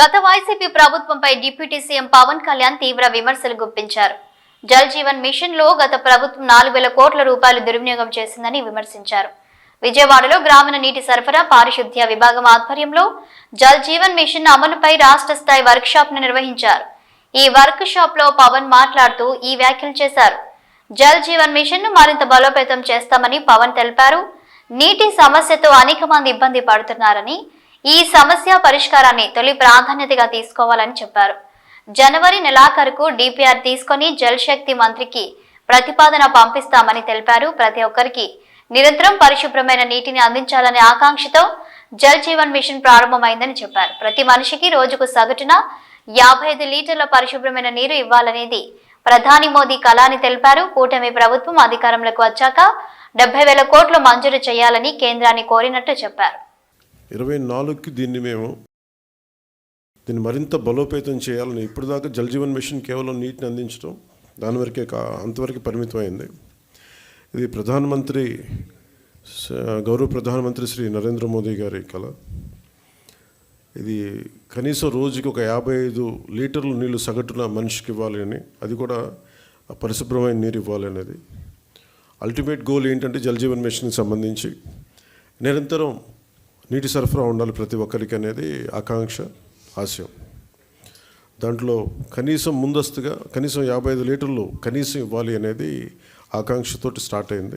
గత వైసీపీ ప్రభుత్వంపై deputy CM Pawan Kalyan తీవ్ర విమర్శలు గుప్పించారు. జల్ జీవన్ మిషన్లో గత ప్రభుత్వం నాలుగు వేల కోట్ల రూపాయలు దుర్వినియోగం చేసిందని విమర్శించారు. విజయవాడలో గ్రామీణ నీటి సరఫరా పారిశుద్ధ్య విభాగం ఆధ్వర్యంలో జల్ జీవన్ మిషన్ అమలుపై రాష్ట్ర స్థాయి వర్క్ షాప్ను నిర్వహించారు. ఈ వర్క్ షాప్లో పవన్ మాట్లాడుతూ ఈ వ్యాఖ్యలు చేశారు. జల్ జీవన్ మిషన్ను మరింత బలోపేతం చేస్తామని పవన్ తెలిపారు. నీటి సమస్యతో అనేక మంది ఇబ్బంది పడుతున్నారని ఈ సమస్య పరిష్కారాన్ని తొలి ప్రాధాన్యతగా తీసుకోవాలని చెప్పారు. జనవరి నెలాఖరుకు డిపిఆర్ తీసుకొని జల్ శక్తి మంత్రికి ప్రతిపాదన పంపిస్తామని తెలిపారు. ప్రతి ఒక్కరికి నిరంతరం పరిశుభ్రమైన నీటిని అందించాలనే ఆకాంక్షతో జల్ జీవన్ మిషన్ ప్రారంభమైందని చెప్పారు. ప్రతి మనిషికి రోజుకు సగటున యాభై ఐదు లీటర్ల పరిశుభ్రమైన నీరు ఇవ్వాలనేది ప్రధాని మోదీ కళాని తెలిపారు. కూటమి ప్రభుత్వం అధికారంలోకి వచ్చాక డెబ్బై వేల కోట్లు మంజూరు చేయాలని కేంద్రాన్ని కోరినట్టు చెప్పారు. ఇరవై నాలుగుకి దీన్ని మేము దీన్ని మరింత బలోపేతం చేయాలని ఇప్పటిదాకా దాకా మిషన్ కేవలం నీటిని అందించడం దాని వరకే కా అంతవరకు పరిమితమైంది. ఇది ప్రధానమంత్రి గౌరవ ప్రధానమంత్రి శ్రీ నరేంద్ర మోదీ గారి కళ. ఇది కనీసం రోజుకి ఒక యాభై ఐదు లీటర్లు నీళ్ళు సగటున మనిషికి ఇవ్వాలి అని అది కూడా పరిశుభ్రమైన నీరు ఇవ్వాలి అనేది. అల్టిమేట్ గోల్ ఏంటంటే జలజీవన్ మిషన్కి సంబంధించి. నిరంతరం నీటి సరఫరా ఉండాలి ప్రతి ఒక్కరికి అనేది ఆకాంక్ష ఆశయం. దాంట్లో కనీసం ముందస్తుగా కనీసం యాభై ఐదు లీటర్లు కనీసం ఇవ్వాలి అనేది ఆకాంక్షతోటి స్టార్ట్ అయింది.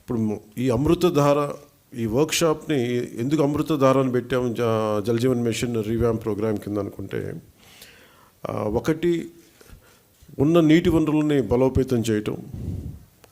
ఇప్పుడు ఈ అమృతధార ఈ వర్క్షాప్ని ఎందుకు అమృతధారని పెట్టాము? జ- మిషన్ రివ్యామ్ ప్రోగ్రామ్ కింద అనుకుంటే ఒకటి ఉన్న నీటి వనరుల్ని బలోపేతం చేయటం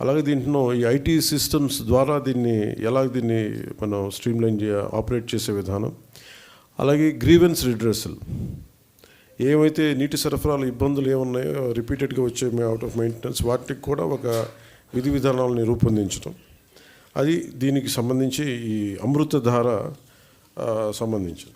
అలాగే దీంట్లో ఈ ఐటీ సిస్టమ్స్ ద్వారా దీన్ని ఎలా దీన్ని మనం స్ట్రీమ్లైన్ చే ఆపరేట్ చేసే విధానం. అలాగే గ్రీవెన్స్ రిడ్రెసల్. ఏమైతే నీటి సరఫరాలు ఇబ్బందులు ఏమున్నాయో రిపీటెడ్గా వచ్చే అవుట్ ఆఫ్ మెయింటెనెన్స్ వాటికి కూడా ఒక విధి విధానాలని రూపొందించడం అది దీనికి సంబంధించి ఈ అమృతధార సంబంధించింది.